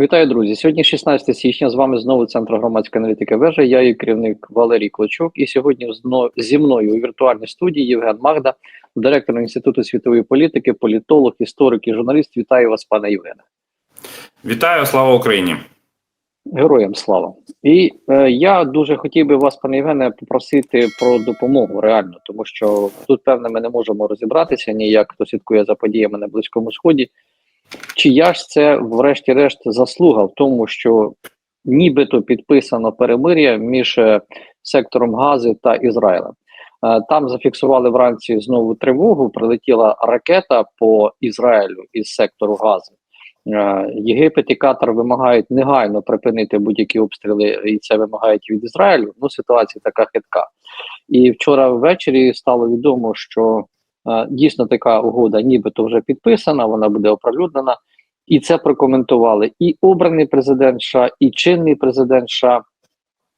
Вітаю, друзі. Сьогодні 16 січня. З вами знову центр громадської аналітики вежа. Я її керівник Валерій Клочук. І сьогодні зі мною у віртуальній студії Євген Магда, директор Інституту світової політики, політолог, історик і журналіст. Вітаю вас, пане Євгене. Вітаю, слава Україні! Героям слава. І е, я дуже хотів би вас, пане Євгене, попросити про допомогу реально, тому що тут, певне, ми не можемо розібратися ніяк, хто слідкує за подіями на Близькому Сході. Чия ж це, врешті-решт, заслуга в тому, що нібито підписано перемир'я між е, сектором Гази та Ізраїлем. Е, Там зафіксували вранці знову тривогу. Прилетіла ракета по Ізраїлю із сектору Гази. Е, Єгипет і Катар вимагають негайно припинити будь-які обстріли, і це вимагають від Ізраїлю. Ну, ситуація така хитка. І вчора ввечері стало відомо, що дійсно така угода, нібито вже підписана, вона буде оприлюднена. І це прокоментували і обраний президент США, і чинний президент США.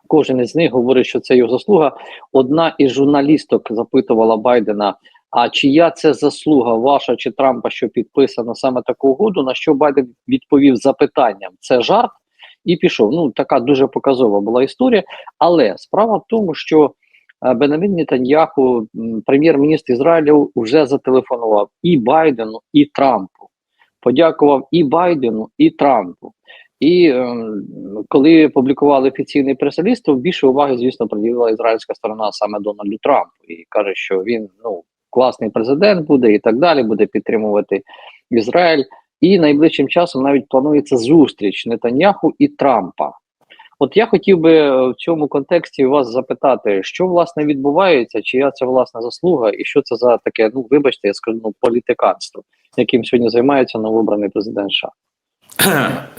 Кожен із них говорить, що це його заслуга. Одна із журналісток запитувала Байдена: а чия це заслуга ваша чи Трампа, що підписано саме таку угоду? На що Байден відповів запитанням: це жарт, і пішов. Ну така дуже показова була історія. Але справа в тому, що е, Бенамін Нетаньяху, прем'єр-міністр Ізраїлю, вже зателефонував і Байдену, і Трампу. Подякував і Байдену, і Трампу. І е, коли публікували офіційний прес-ліст, то більше уваги, звісно, приділила ізраїльська сторона саме Дональду Трампу і каже, що він ну класний президент буде і так далі, буде підтримувати Ізраїль. І найближчим часом навіть планується зустріч Нетаньяху і Трампа. От я хотів би е, в цьому контексті вас запитати, що власне відбувається, чия це власна заслуга, і що це за таке, ну вибачте, я скажу ну, політиканство, яким сьогодні займається новообраний президент США.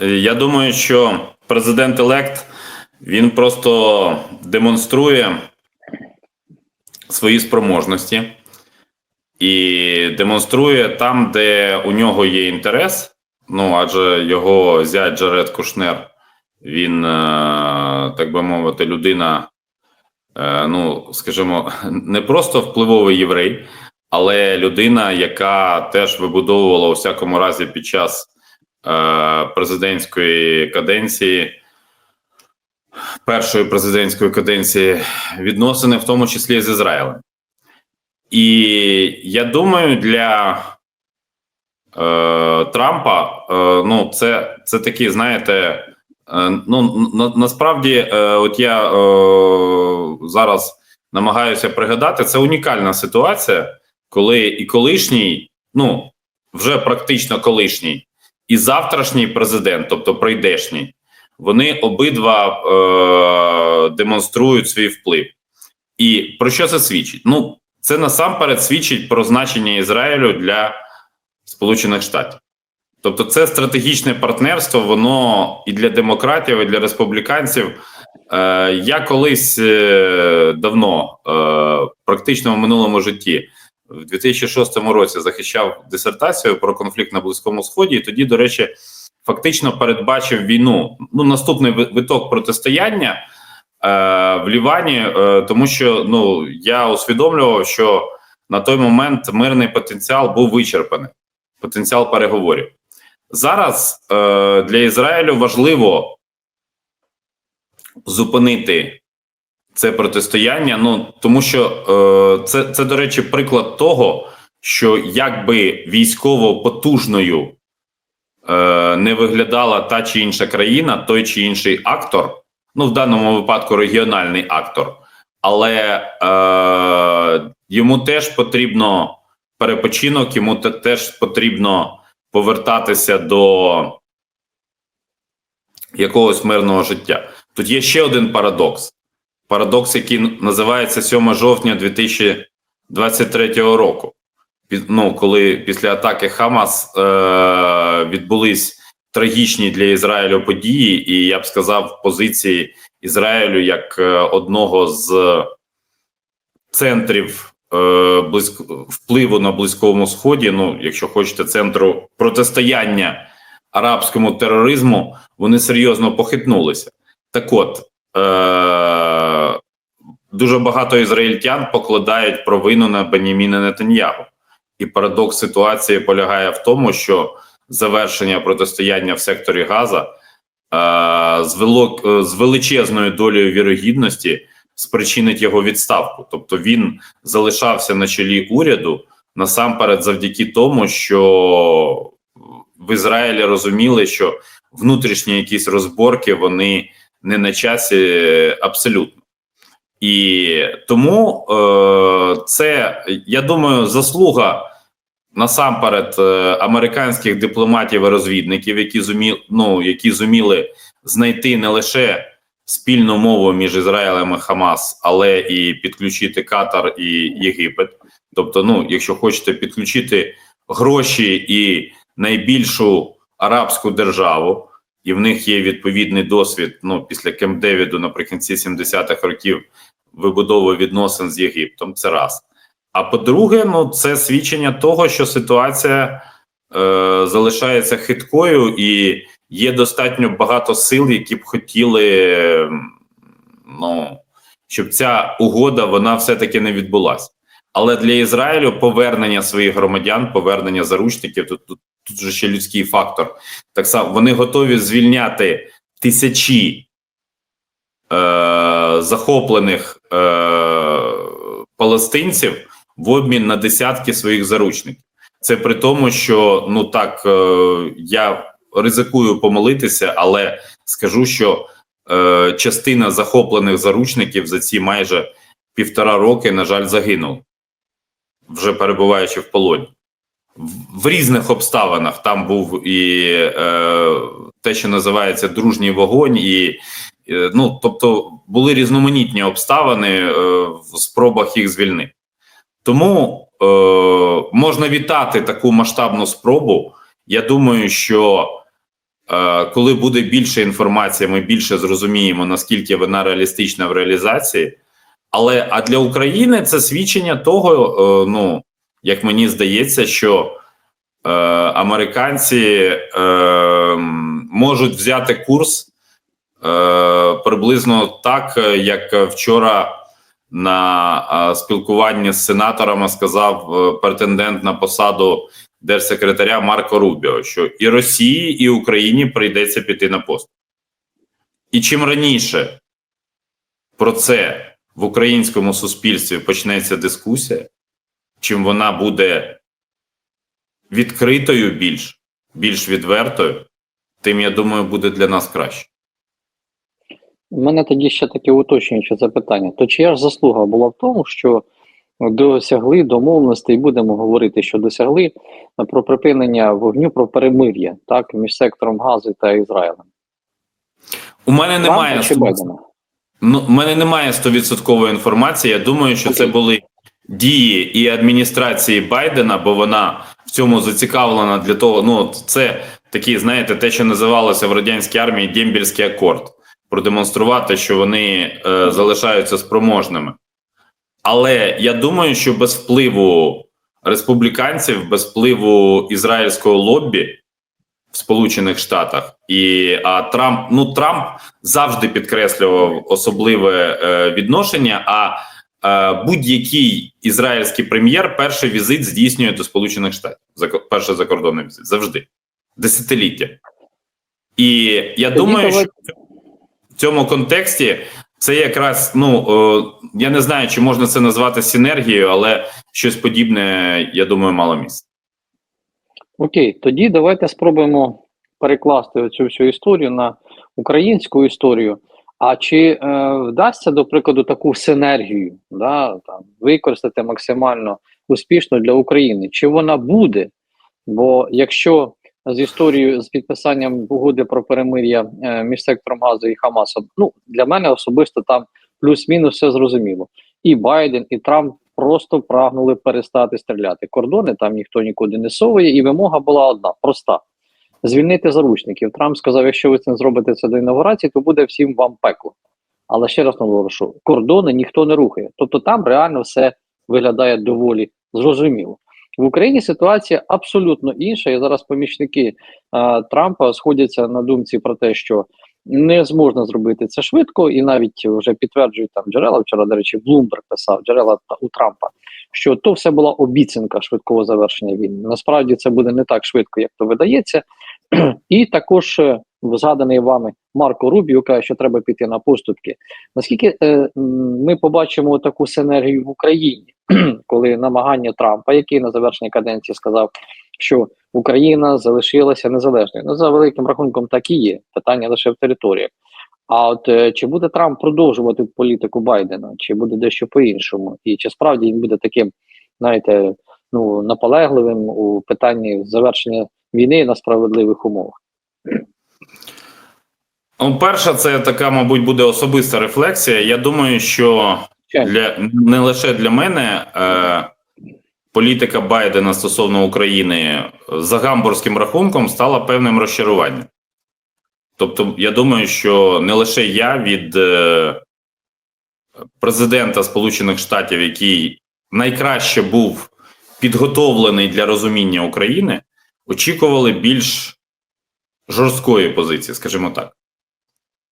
Я думаю, що президент елект він просто демонструє свої спроможності і демонструє там, де у нього є інтерес. Ну адже його зять Джаред Кушнер, він, е, так би мовити, людина, е, ну скажімо, не просто впливовий єврей, але людина, яка теж вибудовувала у всякому разі під час е, президентської каденції, першої президентської каденції відносини, в тому числі з Ізраїлем. І я думаю, для е, Трампа е, ну, це, це такі, знаєте, ну на, насправді, е, от я е, зараз намагаюся пригадати, це унікальна ситуація, коли і колишній, ну вже практично колишній, і завтрашній президент, тобто прийдешній, вони обидва е, демонструють свій вплив. І про що це свідчить? Ну, це насамперед свідчить про значення Ізраїлю для Сполучених Штатів. Тобто, це стратегічне партнерство, воно і для демократів, і для республіканців. Е, я колись е, давно, е, практично в минулому житті, в 2006 році захищав дисертацію про конфлікт на Близькому Сході. І тоді, до речі, фактично передбачив війну. Ну, наступний виток протистояння е, в Лівані, е, тому що ну я усвідомлював, що на той момент мирний потенціал був вичерпаний, потенціал переговорів. Зараз е, для Ізраїлю важливо зупинити це протистояння. Ну тому що е, це, це, до речі, приклад того, що якби військово потужною е, не виглядала та чи інша країна, той чи інший актор, ну в даному випадку регіональний актор, але е, йому теж потрібно перепочинок, йому теж потрібно повертатися до якогось мирного життя. Тут є ще один парадокс. Парадокс, який називається 7 жовтня 2023 року. Ну, коли після атаки Хамас е- відбулись трагічні для Ізраїлю події, і я б сказав, позиції Ізраїлю як е, одного з центрів впливу на Близькому Сході, ну, якщо хочете, центру протистояння арабському тероризму, вони серйозно похитнулися. Так от, е- дуже багато ізраїльтян покладають провину на Беніміна Нетаньягу. І парадокс ситуації полягає в тому, що завершення протистояння в секторі Газа е, з величезною долею вірогідності спричинить його відставку. Тобто він залишався на чолі уряду насамперед завдяки тому, що в Ізраїлі розуміли, що внутрішні якісь розборки вони не на часі абсолютно. І тому е, це, я думаю, заслуга насамперед е, американських дипломатів і розвідників, які зуміли, ну, які зуміли знайти не лише спільну мову між Ізраїлем і Хамас, але і підключити Катар і Єгипет. Тобто, ну, якщо хочете підключити гроші і найбільшу арабську державу, і в них є відповідний досвід. Ну, після Кемп Девіду наприкінці 70-х років вибудови відносин з Єгиптом. Це раз. А по-друге, ну це свідчення того, що ситуація е, залишається хиткою, і є достатньо багато сил, які б хотіли, ну щоб ця угода вона все-таки не відбулася. Але для Ізраїлю повернення своїх громадян, повернення заручників тут тут, тут же ще людський фактор. Так само вони готові звільняти тисячі е, захоплених е, палестинців в обмін на десятки своїх заручників. Це при тому, що ну так е, я ризикую помилитися, але скажу, що е, частина захоплених заручників за ці майже півтора роки, на жаль, загинула, вже перебуваючи в полоні. В, в різних обставинах там був і е, те, що називається дружній вогонь, і е, ну тобто були різноманітні обставини е, в спробах їх звільнити. Тому е, можна вітати таку масштабну спробу. Я думаю, що коли буде більше інформації, ми більше зрозуміємо, наскільки вона реалістична в реалізації. Але а для України це свідчення того, е, ну як мені здається, що е, американці е, можуть взяти курс е, приблизно так, як вчора на е, спілкуванні з сенаторами сказав е, претендент на посаду держсекретаря Марко Рубіо, що і Росії, і Україні прийдеться піти на пост. І чим раніше про це в українському суспільстві почнеться дискусія, чим вона буде відкритою більш, більш відвертою, тим, я думаю, буде для нас краще. У мене тоді ще таке уточнююче запитання. То чия ж заслуга була в тому, що досягли домовленостей, будемо говорити, що досягли про припинення вогню про перемир'я так між сектором Гази та Ізраїлем? У мене немає? Ну, у мене немає стовідсоткової інформації. Я думаю, що це були дії і адміністрації Байдена, бо вона в цьому зацікавлена для того. Ну, це такі, знаєте, те, що називалося в радянській армії Дембільський акорд, продемонструвати, що вони е, залишаються спроможними. Але я думаю, що без впливу республіканців, без впливу ізраїльського лоббі в Сполучених Штатах і а Трамп ну Трамп завжди підкреслював особливе е, відношення. А е, будь-який ізраїльський прем'єр перший візит здійснює до Сполучених Штатів за перший закордонний візит завжди десятиліття. І я думаю, що в цьому контексті це якраз ну я не знаю, чи можна це назвати синергією, але щось подібне, я думаю, мало місце. Окей, тоді давайте спробуємо перекласти цю всю історію на українську історію. А чи е, вдасться, до прикладу, таку синергію да, там, використати максимально успішно для України? Чи вона буде? Бо якщо з історією з підписанням угоди про перемир'я е, між сектором Газу і Хамасом, ну для мене особисто там плюс-мінус все зрозуміло. І Байден, і Трамп просто прагнули перестати стріляти. Кордони там ніхто нікуди не совує, і вимога була одна проста: звільнити заручників. Трамп сказав: якщо ви це не зробите це до інаугурації, то буде всім вам пекло. Але ще раз наголошу, кордони ніхто не рухає. Тобто там реально все виглядає доволі зрозуміло. В Україні ситуація абсолютно інша, і зараз помічники а, Трампа сходяться на думці про те, що не зможна зробити це швидко, і навіть вже підтверджують там джерела. Вчора, до речі, Блумберг писав джерела у Трампа, що то все була обіцянка швидкого завершення війни. Насправді це буде не так швидко, як то видається. І також е, згаданий вами Марко Рубіо каже, що треба піти на поступки. Наскільки е, ми побачимо таку синергію в Україні, коли намагання Трампа, який на завершенні каденції сказав, що Україна залишилася незалежною. Ну за великим рахунком так і є. Питання лише в територіях. А от е, чи буде Трамп продовжувати політику Байдена, чи буде дещо по-іншому, і чи справді він буде таким, знаєте, ну наполегливим у питанні завершення війни на справедливих умовах? Ну, перша, це така, мабуть, буде особиста рефлексія. Я думаю, що для не лише для мене е, політика Байдена стосовно України за гамбурзьким рахунком стала певним розчаруванням. Тобто, я думаю, що не лише я від е, президента Сполучених Штатів, який найкраще був підготовлений для розуміння України, очікували більш жорсткої позиції, скажімо так.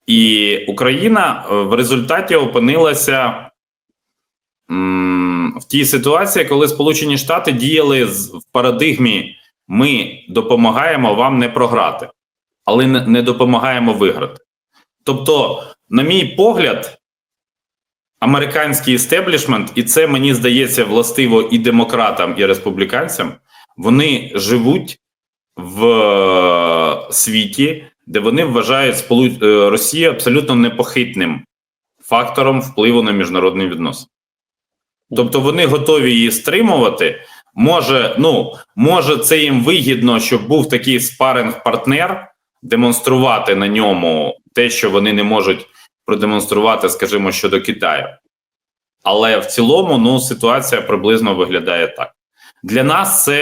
І Україна е, в результаті опинилася в тій ситуації, коли Сполучені Штати діяли в парадигмі: ми допомагаємо вам не програти, але не, допомагаємо виграти. Тобто, на мій погляд, американський істеблішмент, і це мені здається властиво і демократам, і республіканцям, вони живуть в е, світі, де вони вважають е, Росію абсолютно непохитним фактором впливу на міжнародні відносини. Тобто вони готові її стримувати. Може, ну може, це їм вигідно, щоб був такий спаринг-партнер, демонструвати на ньому те, що вони не можуть продемонструвати, скажімо, щодо Китаю. Але в цілому, ну, ситуація приблизно виглядає так. Для нас це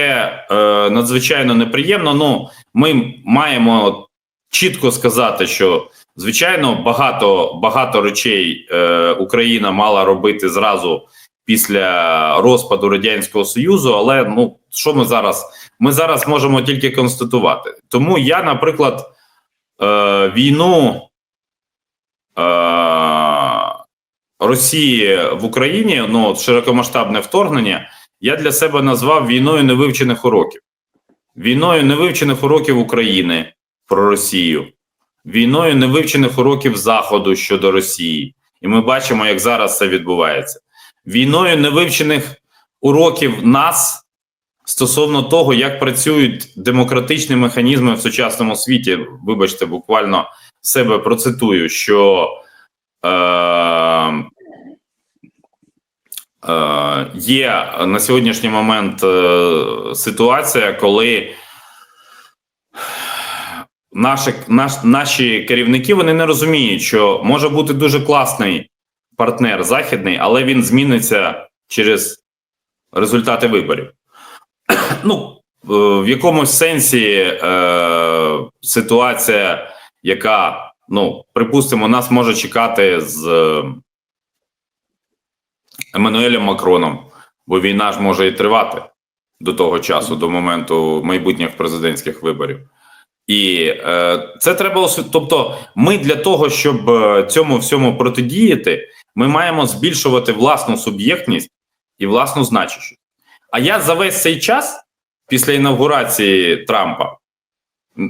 е, надзвичайно неприємно. Ну, ми маємо чітко сказати, що звичайно багато багато речей е, Україна мала робити зразу після розпаду радянського союзу. Але ну що ми зараз? Ми зараз можемо тільки констатувати. Тому я, наприклад, е, війну е, Росії в Україні, ну широкомасштабне вторгнення, я для себе назвав війною невивчених уроків, війною невивчених уроків України про Росію, війною невивчених уроків Заходу щодо Росії. І ми бачимо, як зараз це відбувається. Війною невивчених уроків нас стосовно того, як працюють демократичні механізми в сучасному світі. Вибачте, буквально себе процитую, що е, є на сьогоднішній момент е, ситуація, коли наші, наш, наші керівники вони не розуміють, що може бути дуже класний партнер західний, але він зміниться через результати виборів. Ну, е, в якомусь сенсі е, ситуація, яка, ну, припустимо, нас може чекати з е, Еммануелем Макроном, бо війна ж може і тривати до того часу, до моменту майбутніх президентських виборів. І е, це треба усвід- Тобто, ми для того, щоб е, цьому всьому протидіяти, ми маємо збільшувати власну суб'єктність і власну значущість. А я за весь цей час, після інавгурації Трампа,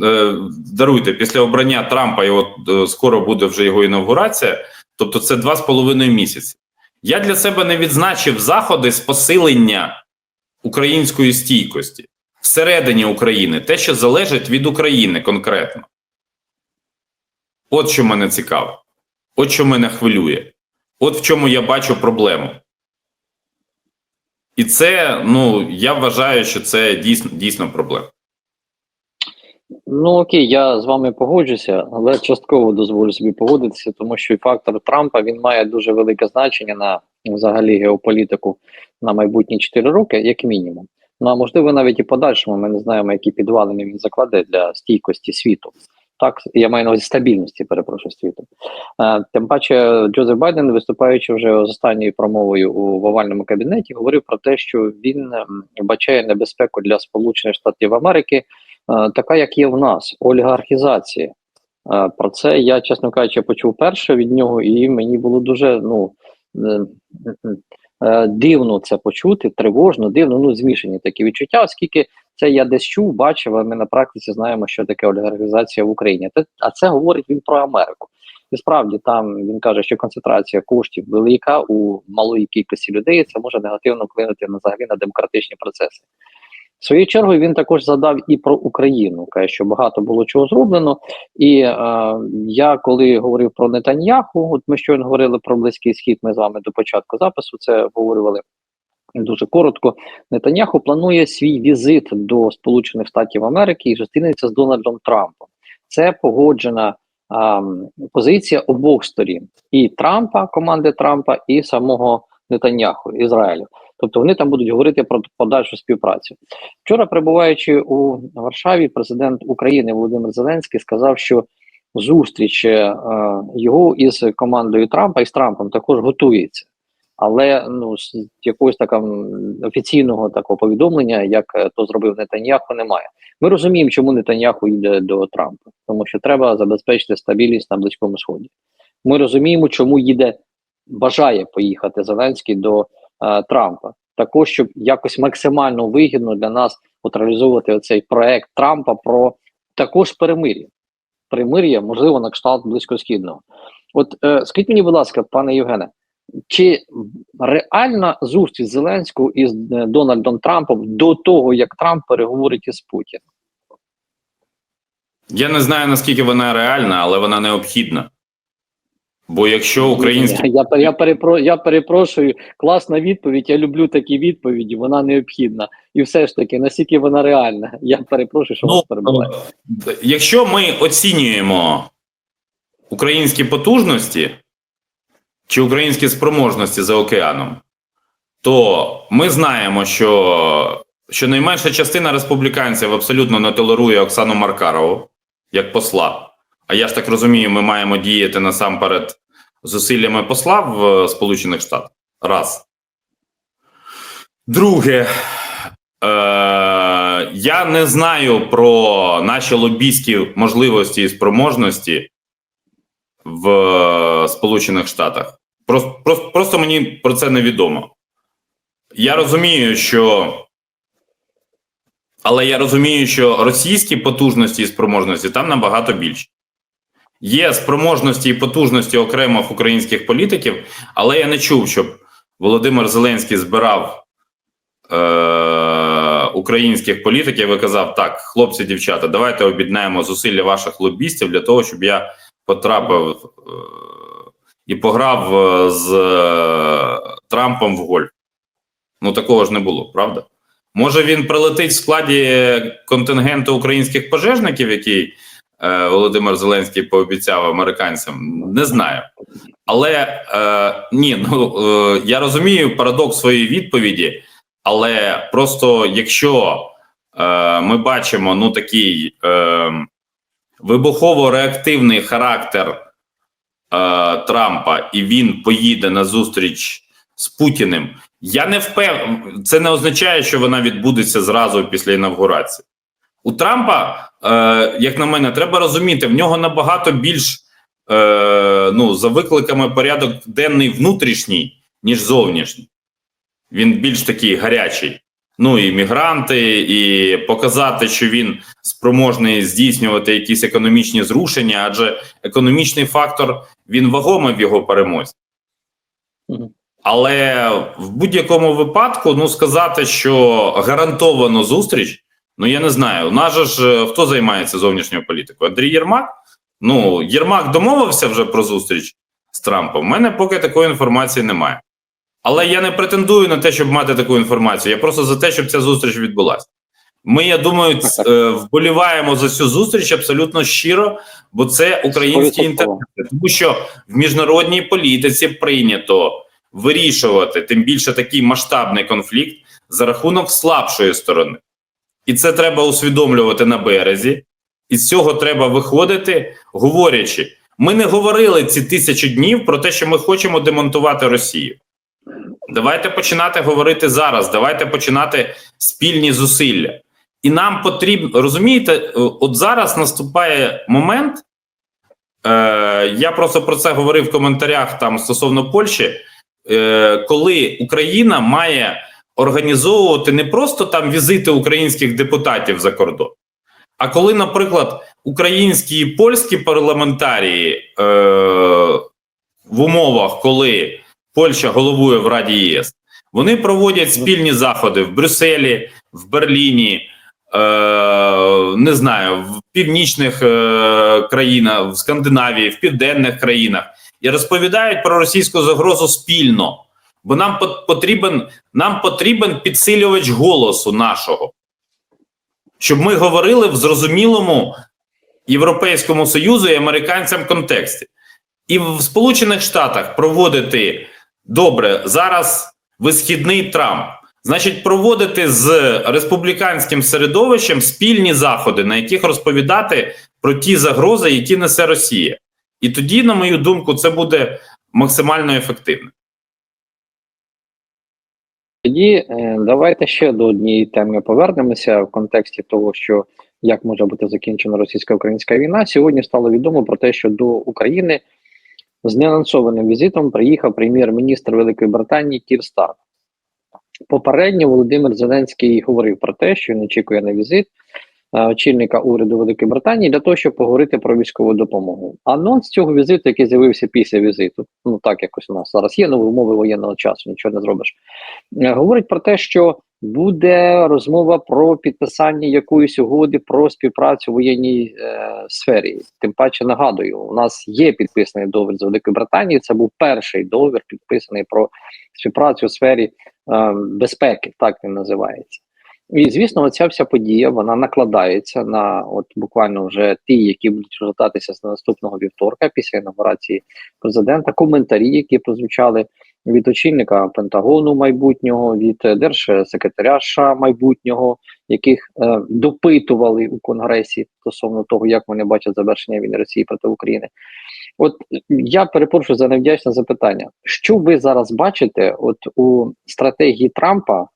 е, даруйте, після обрання Трампа, і от е, скоро буде вже його інавгурація, тобто це два з половиною місяці. Я для себе не відзначив заходи з посилення української стійкості всередині України, те, що залежить від України конкретно. От що мене цікаво, от що мене хвилює, от в чому я бачу проблему. І це, ну, я вважаю, що це дійсно, дійсно проблема. Ну окей, я з вами погоджуся, але частково дозволю собі погодитися, тому що фактор Трампа він має дуже велике значення на взагалі геополітику на майбутні 4 роки, як мінімум. Ну а можливо, навіть і подальшому ми не знаємо, які підвалини він закладе для стійкості світу. Так, я маю на увазі стабільності, перепрошую світу. Е, тим паче, Джозеф Байден, виступаючи вже з останньою промовою у в овальному кабінеті, говорив про те, що він вбачає небезпеку для Сполучених Штатів Америки, така як є в нас олігархізація. Е, Про це я, чесно кажучи, почув перше від нього, і мені було дуже ну е, е, дивно це почути, тривожно, дивно, ну змішані такі відчуття, оскільки Це я десь чув, бачив, а ми на практиці знаємо, що таке олігархізація в Україні. А це говорить він про Америку. І справді там він каже, що концентрація коштів велика у малої кількості людей. Це може негативно вплинути на взагалі на демократичні процеси. В свою чергу він також задав і про Україну, каже, що багато було чого зроблено. І е, я коли говорив про Нетаньяху, от ми щойно говорили про близький схід. Ми з вами до початку запису це обговорювали дуже коротко. Нетаньяху планує свій візит до Сполучених Штатів Америки і зустрінеться з Дональдом Трампом. Це погоджена позиція обох сторін: і Трампа, команди Трампа, і самого Нетаньяху Ізраїлю. Тобто вони там будуть говорити про подальшу співпрацю. Вчора, перебуваючи у Варшаві, президент України Володимир Зеленський сказав, що зустріч е, його із командою Трампа і з Трампом також готується. Але ну з якогось такого офіційного такого повідомлення, як е, то зробив Нетаньяху, немає. Ми розуміємо, чому Нетаньяху йде до Трампа, тому що треба забезпечити стабільність на близькому сході. Ми розуміємо, чому їде бажає поїхати Зеленський до е, Трампа, також щоб якось максимально вигідно для нас от реалізовувати оцей проект Трампа про також перемир'я. Примир'я, можливо, на кшталт близькосхідного. От е, скажіть мені, будь ласка, пане Євгене, чи реальна зустріч Зеленського із е, Дональдом Трампом до того, як Трамп переговорить із Путіним? Я не знаю наскільки вона реальна, але вона необхідна. Бо якщо українські Я, я, перепро, я перепрошую, класна відповідь. Я люблю такі відповіді, вона необхідна. І все ж таки, наскільки вона реальна? Я перепрошую, що вас перебуває. е, якщо ми оцінюємо українські потужності чи українські спроможності за океаном, то ми знаємо, що щонайменша частина республіканців абсолютно не толерує Оксану Маркарову як посла. А я ж так розумію, ми маємо діяти насамперед зусиллями посла в е, Сполучених Штатах. Раз. Друге, е, я не знаю про наші лобійські можливості і спроможності в е, Сполучених Штатах. Просто, просто, просто мені про це невідомо. Я розумію, що. Але я розумію, що російські потужності і спроможності там набагато більше. Є спроможності і потужності окремих українських політиків, але я не чув, щоб Володимир Зеленський збирав е- українських політиків і казав: так, хлопці, дівчата, давайте об'єднаємо зусилля ваших лобістів для того, щоб я потрапив е- і пограв е, з е- Трампом в гольф. Ну такого ж не було, правда? Може він прилетить в складі контингенту українських пожежників, який Володимир Зеленський пообіцяв американцям? Не знаю. Але е, ні, ну е, я розумію парадокс своєї відповіді, але просто якщо е, ми бачимо ну такий е, вибухово-реактивний характер е, Трампа, і він поїде на зустріч з Путіним. Я не впевнений, це не означає, що вона відбудеться зразу після інавгурації. У Трампа, е, як на мене, треба розуміти, в нього набагато більш е, ну, за викликами порядок денний внутрішній, ніж зовнішній. Він більш такий гарячий. Ну і мігранти, і показати, що він спроможний здійснювати якісь економічні зрушення, адже економічний фактор він вагомий в його перемозі. Але в будь-якому випадку, ну сказати, що гарантовано зустріч, ну я не знаю. У нас же ж е, хто займається зовнішньою політикою? Андрій Єрмак. Ну, Єрмак домовився вже про зустріч з Трампом. У мене поки такої інформації немає. Але я не претендую на те, щоб мати таку інформацію. Я просто за те, щоб ця зустріч відбулася. Ми, я думаю, е, вболіваємо за цю зустріч абсолютно щиро, бо це українські інтереси. Тому що в міжнародній політиці прийнято вирішувати тим більше такий масштабний конфлікт за рахунок слабшої сторони. І це треба усвідомлювати на березі, і з цього треба виходити, говорячи. Ми не говорили ці тисячі днів про те, що ми хочемо демонтувати Росію. Давайте починати говорити зараз. Давайте починати спільні зусилля. І нам потрібно розумієте, е, от зараз наступає момент. Е, я просто про це говорив в коментарях там стосовно Польщі, е, коли Україна має організовувати не просто там візити українських депутатів за кордон, а коли, наприклад, українські і польські парламентарії е, в умовах, коли Польща головує в Раді ЄС, вони проводять спільні заходи в Брюсселі, в Берліні, е, не знаю, в північних е, країнах, в Скандинавії, в південних країнах і розповідають про російську загрозу спільно. Бо нам потрібен, нам потрібен підсилювач голосу нашого, щоб ми говорили в зрозумілому Європейському Союзу і американцям контексті. І в Сполучених Штатах проводити добре зараз висхідний Трамп. Значить, проводити з республіканським середовищем спільні заходи, на яких розповідати про ті загрози, які несе Росія. І тоді, на мою думку, це буде максимально ефективно. Тоді е, давайте ще до однієї теми повернемося в контексті того, що як може бути закінчена російсько-українська війна. Сьогодні стало відомо про те, що до України з неанонсованим візитом приїхав прем'єр-міністр Великої Британії Кір Старк. Попередньо Володимир Зеленський говорив про те, що він очікує на візит очільника уряду Великої Британії для того, щоб поговорити про військову допомогу. Анонс цього візиту, який з'явився після візиту, ну так якось у нас зараз є нові умови воєнного часу, нічого не зробиш. е, Говорить про те, що буде розмова про підписання якоїсь угоди про співпрацю в воєнній е, сфері. Тим паче нагадую, у нас є підписаний договір з Великою Британією. Це був перший договір, підписаний про співпрацю у сфері е, безпеки, так він називається. І звісно, оця вся подія вона накладається на от буквально вже ті, які будуть розгортатися з наступного вівторка після інаугурації президента. Коментарі, які прозвучали від очільника Пентагону майбутнього, від держсекретаря США майбутнього, яких е, допитували у Конгресі стосовно того, як вони бачать завершення війни Росії проти України. От я перепрошую за невдячне запитання. Що ви зараз бачите, от у стратегії Трампа?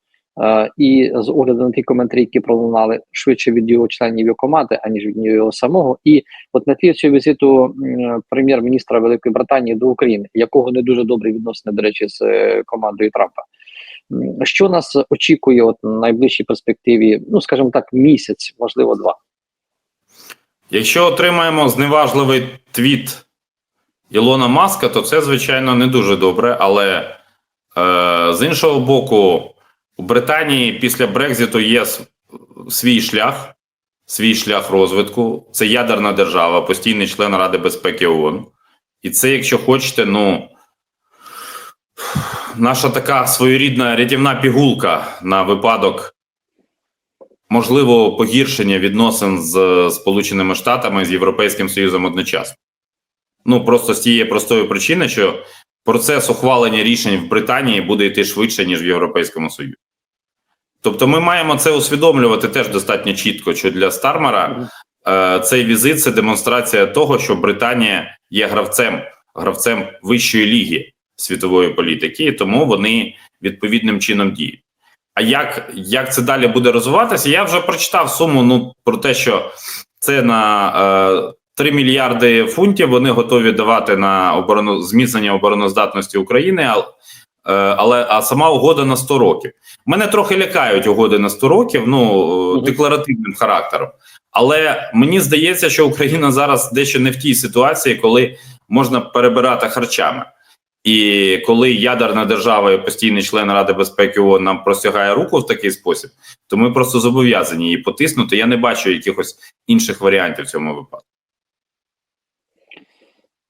Е, і з огляду на ті коментарі, які пролунали швидше від його членів його команди, аніж від його самого, і от на тлі цього візиту прем'єр-міністра Великої Британії до України, якого не дуже добре відносини, до речі, з е, командою Трампа. Що нас очікує от на найближчій перспективі? Ну скажімо так, місяць, можливо, два. Якщо отримаємо зневажливий твіт Ілона Маска, то це, звичайно, не дуже добре. Але е, з іншого боку, у Британії після Брекзиту є свій шлях, свій шлях розвитку. Це ядерна держава, постійний член Ради безпеки ООН. І це, якщо хочете, ну наша така своєрідна рятівна пігулка на випадок можливого погіршення відносин з Сполученими Штатами з Європейським Союзом одночасно. Ну просто з тієї простої причини, що процес ухвалення рішень в Британії буде йти швидше, ніж в Європейському Союзі. Тобто, ми маємо це усвідомлювати теж достатньо чітко, що для Стармера е, цей візит це демонстрація того, що Британія є гравцем, гравцем вищої ліги світової політики, і тому вони відповідним чином діють. А як, як це далі буде розвиватися? Я вже прочитав суму ну, про те, що це на е, 3 мільярди фунтів вони готові давати на оборону зміцнення обороноздатності України, але а сама угода на 100 років. Мене трохи лякають угоди на 100 років, ну декларативним характером. Але мені здається, що Україна зараз дещо не в тій ситуації, коли можна перебирати харчами. І коли ядерна держава і постійний член Ради безпеки ООН нам простягає руку в такий спосіб, то ми просто зобов'язані її потиснути. Я не бачу якихось інших варіантів в цьому випадку.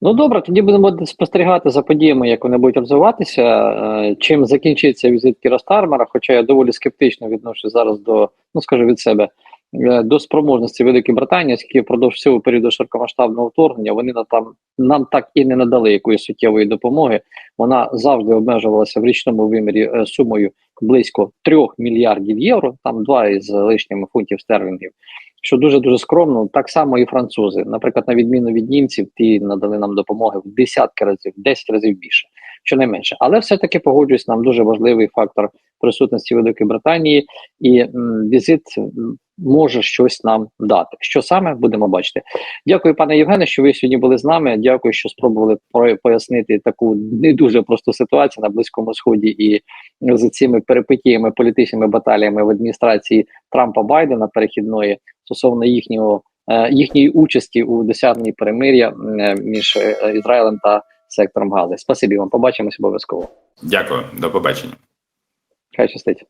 Ну добре, тоді будемо спостерігати за подіями, як вони будуть розвиватися. Е, Чим закінчиться візит Кіра Стармера, хоча я доволі скептично відношусь зараз до, ну скажу від себе, е, до спроможності Великої Британії, оскільки впродовж всього періоду широкомасштабного вторгнення вони на там нам так і не надали якоїсь суттєвої допомоги. Вона завжди обмежувалася в річному вимірі е, сумою близько 3 мільярдів євро, там два із лишніми фунтів стерлінгів що дуже дуже скромно. Так само і французи. Наприклад, на відміну від німців, ті надали нам допомоги в десятки разів, 10 разів більше, щонайменше. Але все-таки погоджуюсь, нам дуже важливий фактор присутності Великої Британії, і м, візит може щось нам дати. Що саме будемо бачити? Дякую, пане Євгене, що ви сьогодні були з нами. Дякую, що спробували про- пояснити таку не дуже просту ситуацію на близькому сході і з цими перипетіями, політичними баталіями в адміністрації Трампа Байдена перехідної стосовно їхнього е, їхньої участі у досягненні перемир'я е, між е, Ізраїлем та сектором Гази. Спасибі вам. Побачимось обов'язково. Дякую, до побачення. Хай щастить.